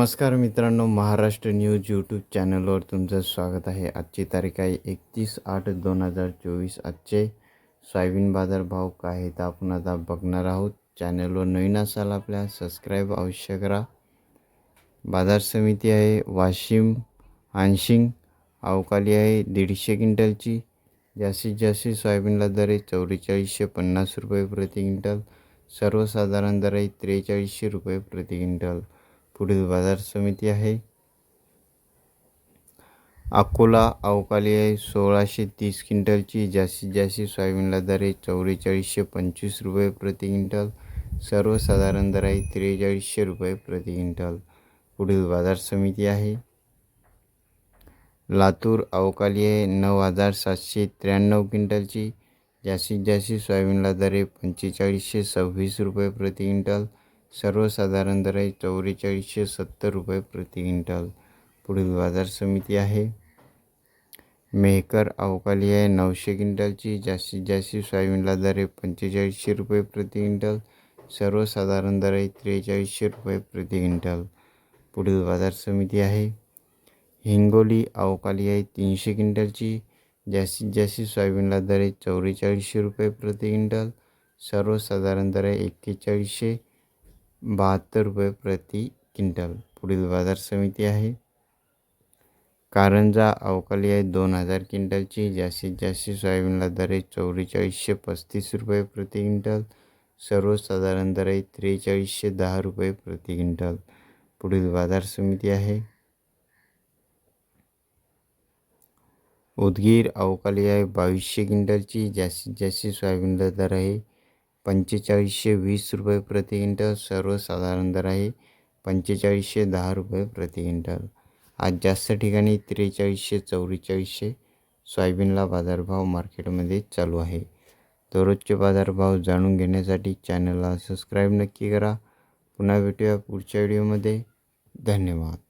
नमस्कार मित्रांनो Maharashtra news YouTube चॅनलवर तुमचं स्वागत आहे. आजची तारीख आहे एकतीस आठ दोन हजार चोवीस. आजचे सोयाबीन बाजार भाव काय आहेत आपण आता बघणार आहोत. चॅनलवर नवीन असाल आपल्या सबस्क्राईब अवश्य करा. बाजार समिती आहे वाशिम हानशिंग अवकाली आहे दीडशे क्विंटलची. जास्तीत जास्त सोयाबीनला दर आहे चौवेचाळीसशे पन्नास रुपये प्रति क्विंटल. सर्वसाधारण दर आहे त्रेचाळीसशे रुपये प्रति क्विंटल. पुढील बाजार समिती आहे. अकोला अवकाली आहे. सोळाशे तीस क्विंटलची जास्तीत जास्त सोयाबीनला दर आहे. चौवेचाळीसशे पंचवीस रुपये प्रति क्विंटल. सर्वसाधारण दर आहे. त्रेचाळीसशे रुपये प्रति क्विंटल. पुढील बाजार समिती आहे. लातूर अवकाली आहे. नऊ हजार सातशे त्र्याण्णव क्विंटलची जास्तीत जास्त सोयाबीनला दर आहे. पंचेचाळीसशे सव्वीस रुपये प्रति क्विंटल. सर्वसाधारण दर आहे चौवेचाळीसशे सत्तर रुपये प्रति क्विंटल. पुढील बाजार समिती आहे. मेहकर अवकाली आहे. नऊशे क्विंटलची. जास्तीत जास्त सोयाबीनला दर आहे पंचेचाळीसशे रुपये प्रति क्विंटल. सर्वसाधारण दर आहे त्रेचाळीसशे रुपये प्रति क्विंटल. पुढील बाजार समिती आहे. हिंगोली अवकाली आहे. तीनशे क्विंटलची. जास्तीत जास्त सोयाबीनला दर आहे चौवेचाळीसशे रुपये प्रति क्विंटल. सर्वसाधारण दर आहे एक्केचाळीसशे. बहात्तर रुपये प्रति क्विंटल. पुढील बाजार समिती आहे. कारंजा अवकाली आहे दोन हजार क्विंटलची. जास्तीत जास्त सोयाबीनला दर आहे चौवेचाळीसशे पस्तीस रुपये प्रति क्विंटल. सर्वसाधारण दर आहे त्रेचाळीसशे दहा रुपये प्रति क्विंटल. पुढील बाजार समिती आहे. उदगीर अवकाली आहे बावीसशे क्विंटलची. जास्तीत जास्त सोयाबीनला दर आहे पंचेचाळीसशे वीस रुपये प्रति क्विंटल सर्वसाधारण दर आहे. पंचेचाळीसशे दहा रुपये प्रति क्विंटल. आज जास्त ठिकाणी त्रेचाळीसशे चौवेचाळीसशे सोयाबीनला बाजारभाव मार्केटमध्ये चालू आहे. दररोजचे बाजारभाव जाणून घेण्यासाठी चॅनलला सबस्क्राईब नक्की करा. पुन्हा भेटूया पुढच्या व्हिडिओमध्ये. धन्यवाद.